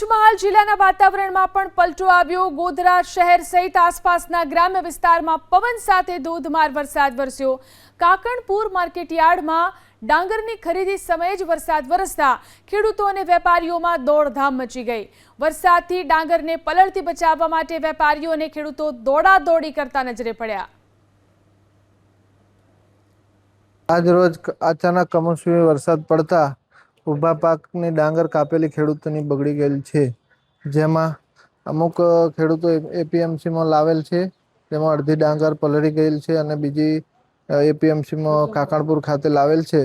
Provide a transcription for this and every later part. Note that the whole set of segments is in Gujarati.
પંચમહાલ જિલ્લાના વાતાવરણમાં પણ પલટો આવ્યો. ગોધરા શહેર સહિત આસપાસના ગ્રામ્ય વિસ્તારમાં પવન સાથે ધોધમાર વરસાદ વરસ્યો. કાકણપુર માર્કેટયાર્ડમાં ડાંગરની ખરીદી સમયે જ વરસાદ વરસતા ખેડૂતો અને વેપારીઓમાં દોડધામ મચી ગઈ. વરસાદથી ડાંગરને પલળતી બચાવવા માટે વેપારીઓ અને ખેડૂતો દોડાદોડી કરતા નજરે પડ્યા. આજરોજ અચાનક કમોસમી વરસાદ પડતા ઊભા પાકની ડાંગર કાપેલી ખેડૂતોની બગડી ગયેલ છે. જેમાં અમુક ખેડૂતો એપીએમસીમાં લાવેલ છે. જેમાં અડધી ડાંગર પલળી ગયેલ છે અને બીજી એપીએમસીમાં કાકણપુર ખાતે લાવેલ છે.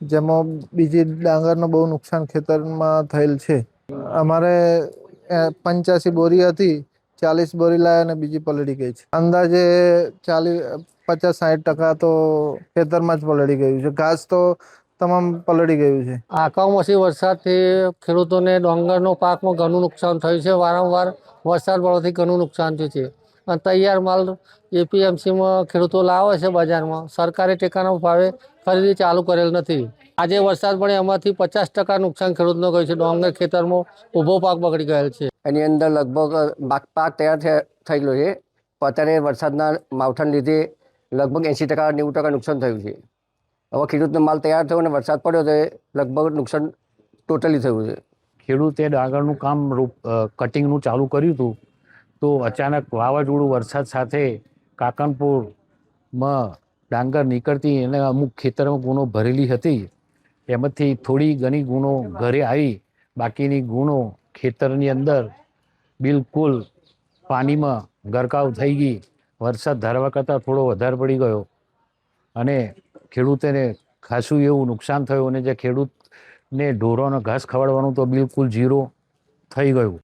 જેમાં બીજી ડાંગરનું બહુ નુકસાન ખેતરમાં થયેલ છે. અમારે પંચ્યાસી બોરી હતી, ચાલીસ બોરી લાય અને બીજી પલળી ગઈ છે. અંદાજે ચાલીસ પચાસ સાઠ ટકા તો ખેતરમાં જ પલળી ગયું છે. ઘાસ તો તમામ પલળી ગયું છે. આ કમોસમી વરસાદથી ખેડૂતોને ડાંગરનો પાકમાં ઘણું નુકસાન થયું છે. વારંવાર વરસાદ પડવાથી ઘણું નુકસાન થયું છે. અને તૈયાર માલ એપીએમસીમાં ખેડૂતો લાવે છે બજારમાં. સરકારે ટેકાના ભાવે ખરીદી ચાલુ કરેલ નથી. આજે વરસાદ પડે એમાંથી પચાસ ટકા નુકસાન ખેડૂતનો ગયું છે. ડાંગર ખેતરમાં ઊભો પાક બગડી ગયેલ છે. એની અંદર લગભગ પાક પાક તૈયાર થયા- થઈ ગયો છે. અત્યારે વરસાદના માવઠાને લીધે લગભગ એંસી ટકા નેવું ટકા નુકસાન થયું છે. હવે ખેડૂતનો માલ તૈયાર થયો અને વરસાદ પડ્યો તો લગભગ નુકસાન ટોટલી થયું છે. ખેડૂતે ડાંગરનું કામ કટિંગનું ચાલુ કર્યું હતું, તો અચાનક વાવાઝોડું વરસાદ સાથે કાકણપુરમાં ડાંગર નીકળતી એને અમુક ખેતરમાં ગુણો ભરેલી હતી. એમાંથી થોડી ઘણી ગુણો ઘરે આવી, બાકીની ગુણો ખેતરની અંદર બિલકુલ પાણીમાં ગરકાવ થઈ ગઈ. વરસાદ ધારવા કરતાં થોડો વધારે પડી ગયો. અને ખેડૂતોને ખાસું એવું નુકસાન થયું અને જે ખેડૂતને ઢોરોનો ઘાસ ખવડાવવાનું તો બિલકુલ ઝીરો થઈ ગયું.